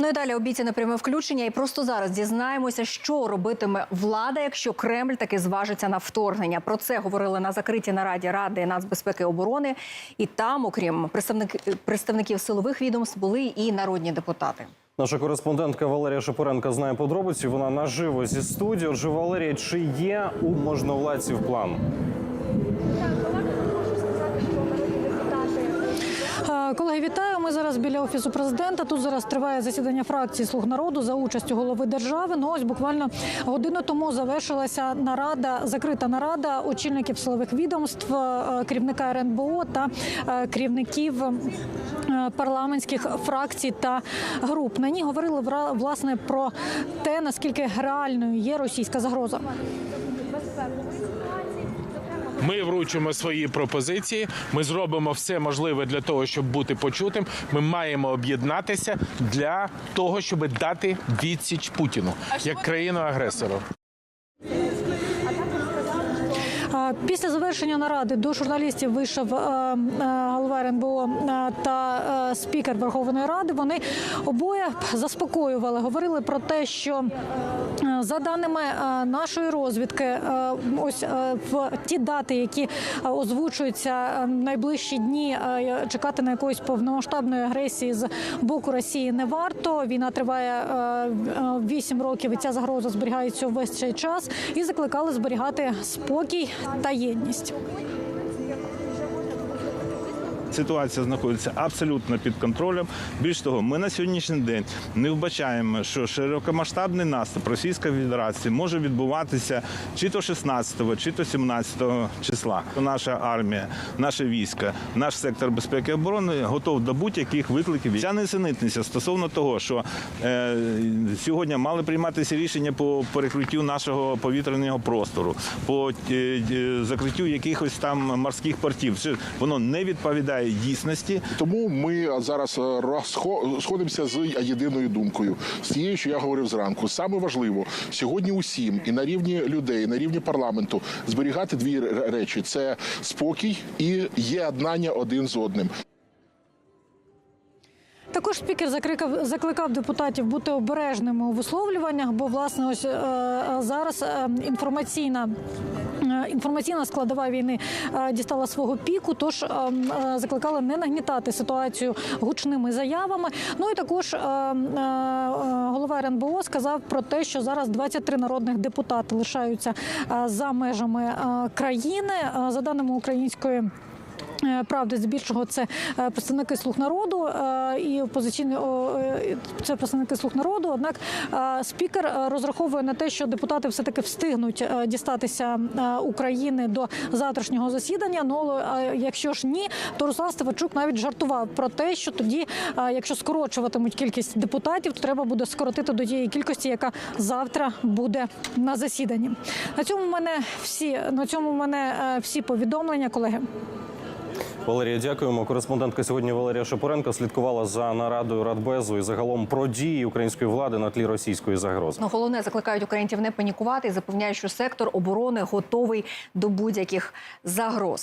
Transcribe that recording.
Ну і далі обіцяне пряме включення. І просто зараз дізнаємося, що робитиме влада, якщо Кремль таки зважиться на вторгнення. Про це говорили на закритій нараді Ради нацбезпеки і оборони. І там, окрім представник... представників силових відомств, були і народні депутати. Наша кореспондентка Валерія Шапоренко знає подробиці. Вона наживо зі студії. Отже, Валерія, чи є у можновладців план? Колеги, вітаю. Ми зараз біля офісу президента. Тут зараз триває засідання фракції Слуг народу за участю голови держави. Ну ось буквально годину тому завершилася нарада, закрита нарада очільників силових відомств, е, керівника РНБО та е, керівників е, парламентських фракцій та груп. На ній говорили власне про те, наскільки реальною є російська загроза. Ми вручимо свої пропозиції. Ми зробимо все можливе для того, щоб бути почутим. Ми маємо об'єднатися для того, щоб дати відсіч Путіну як країну агресору. Після завершення наради до журналістів вийшов е, е, голова РНБО е, та спікер Верховної Ради. Вони обоє заспокоювали, говорили про те, що за даними нашої розвідки, ось в ті дати, які озвучуються найближчі дні, чекати на якоїсь повномасштабної агресії з боку Росії не варто. Війна триває 8 років, і ця загроза зберігається увесь цей час. І закликали зберігати спокій та єдність. Ситуація знаходиться абсолютно під контролем. Більш того, ми на сьогоднішній день не вбачаємо, що широкомасштабний наступ Російської Федерації може відбуватися чи то 16, чи то 17 числа. Наша армія, наше військо, наш сектор безпеки і оборони готов до будь-яких викликів. Ця несенітниця стосовно того, що е, сьогодні мали прийматися рішення по перекриттю нашого повітряного простору, по е, е, закриттю якихось там морських портів. Воно не відповідає дійсності. Тому ми зараз розходимося сходимося з єдиною думкою, з тією, що я говорив зранку. Саме важливо сьогодні усім і на рівні людей, і на рівні парламенту зберігати дві речі: це спокій і єднання один з одним. Спікер закликав, закликав депутатів бути обережними у висловлюваннях, бо власне ось е, е, зараз е, інформаційна. Інформаційна складова війни дістала свого піку, тож закликали не нагнітати ситуацію гучними заявами. Ну і також голова РНБО сказав про те, що зараз 23 народних депутати лишаються за межами країни. За даними української. Е, Правди, здебільшого це е, представники слуг народу е, і опозиційні це представники слуг народу. Однак спікер розраховує на те, що депутати все таки встигнуть дістатися України до завтрашнього засідання. Ну якщо ж ні, то Руслан Стефанчук навіть жартував про те, що тоді, якщо скорочуватимуть кількість депутатів, то треба буде скоротити до тієї кількості, яка завтра буде на засіданні. На цьому в мене всі на цьому в мене всі повідомлення, колеги. Валерія, дякуємо. Кореспондентка сьогодні Валерія Шапоренко слідкувала за нарадою Радбезу і загалом про дії української влади на тлі російської загрози. Ну головне закликають українців не панікувати і запевняють, що сектор оборони готовий до будь-яких загроз.